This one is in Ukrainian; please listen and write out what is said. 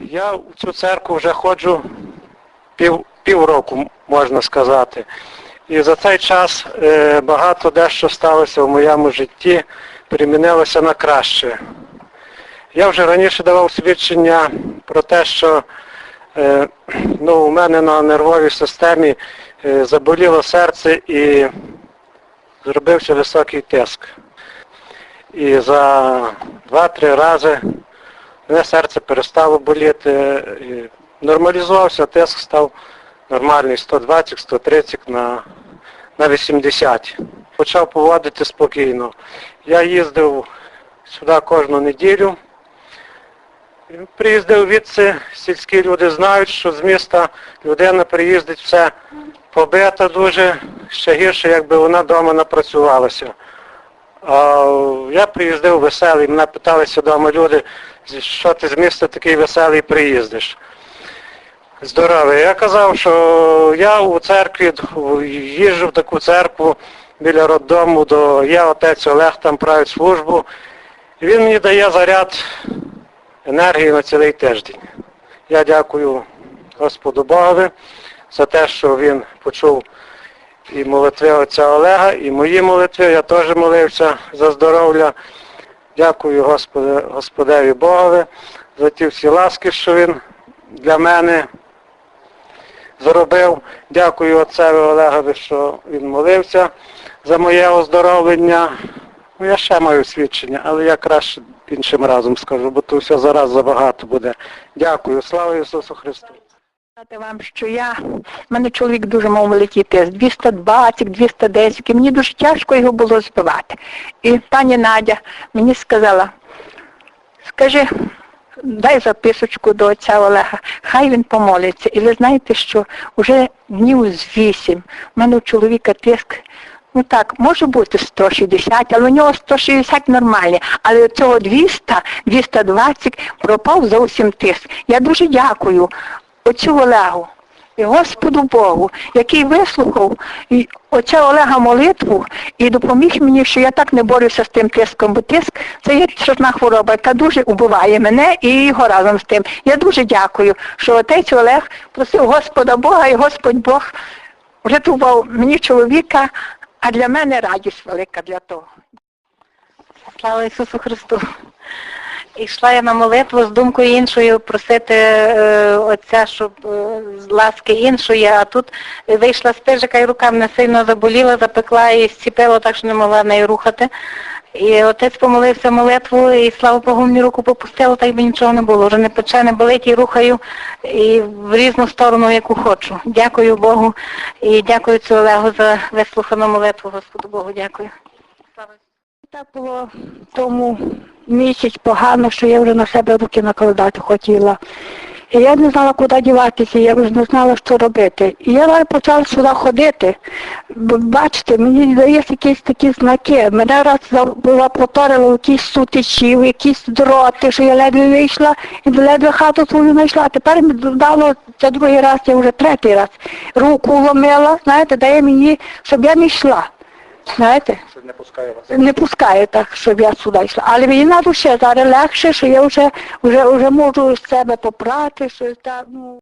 Я в цю церкву вже ходжу пів, півроку, можна сказати. І за цей час е, багато дещо сталося в моєму житті, перемінилося на краще. Я вже раніше давав свідчення про те, що е, ну, у мене на нервовій системі е, заболіло серце і зробився високий тиск. І за два-три рази мене серце перестало боліти, нормалізувався, тиск став нормальний 120-130 на, на 80. Почав поводити спокійно. Я їздив сюди кожну неділю. Приїздив відси, сільські люди знають, що з міста людина приїздить все побита дуже, ще гірше, якби вона вдома напрацювалася. Я приїздив веселий, мене питалися вдома люди, що ти з міста такий веселий приїздиш. Здоровий. Я казав, що я у церкві їжджу в таку церкву біля роддому, до я отець Олег там править службу. І він мені дає заряд енергії на цілий тиждень. Я дякую Господу Богові за те, що він почув і молитви отця Олега, і мої молитви. Я теж молився за здоров'я. Дякую Господи, Господеві Богові за ті всі ласки, що він для мене зробив. Дякую отцеві Олегові, що він молився за моє оздоровлення. Ну, я ще маю свідчення, але я краще іншим разом скажу, бо то все зараз забагато буде. Дякую. Слава Ісусу Христу. Сказати вам, що я, в мене чоловік дуже мав великий тест, 220, 210, і мені дуже тяжко його було збивати. І пані Надя мені сказала, скажи, дай записочку до отця Олега, хай він помолиться. І ви знаєте, що вже днів з вісім, в мене у чоловіка тиск, ну так, може бути 160, але у нього 160 нормальні, але цього 200, 220 пропав зовсім тиск. Я дуже дякую отцю Олегу і Господу Богу, який вислухав і отця Олега молитву і допоміг мені, що я так не борюся з тим тиском, бо тиск це є страшна хвороба, яка дуже убиває мене і його разом з тим. Я дуже дякую, що отець Олег просив Господа Бога, і Господь Бог врятував мені чоловіка, а для мене радість велика для того. Слава Ісусу Христу. Йшла я на молитву з думкою іншою просити е, Отця, щоб е, ласки іншої, а тут вийшла з пижика і рука мене сильно заболіла, запекла і зціпила, так що не могла нею рухати. І отець помолився молитву, і слава Богу, мені руку попустило, так би нічого не було. Вже не пече, не болить і рухаю і в різну сторону, яку хочу. Дякую Богу і дякую цю Олегу за вислухану молитву. Господу Богу, дякую. Так було тому місяць погано, що я вже на себе руки накладати хотіла. І я не знала, куди діватися, я вже не знала, що робити. І я почала сюди ходити. Бачите, мені здається якісь такі знаки. Мене раз була проторила якісь сутичі, якісь дроти, що я ледве вийшла і ледве хату свою знайшла. Тепер мені дало це другий раз, я вже третій раз. Руку ломила, знаєте, дає мені, щоб я не йшла. Знаєте? Що не пускає вас. не пускає так, щоб я сюди йшла. Але мені на душі зараз легше, що я вже, вже, вже можу з себе попрати, що так, ну.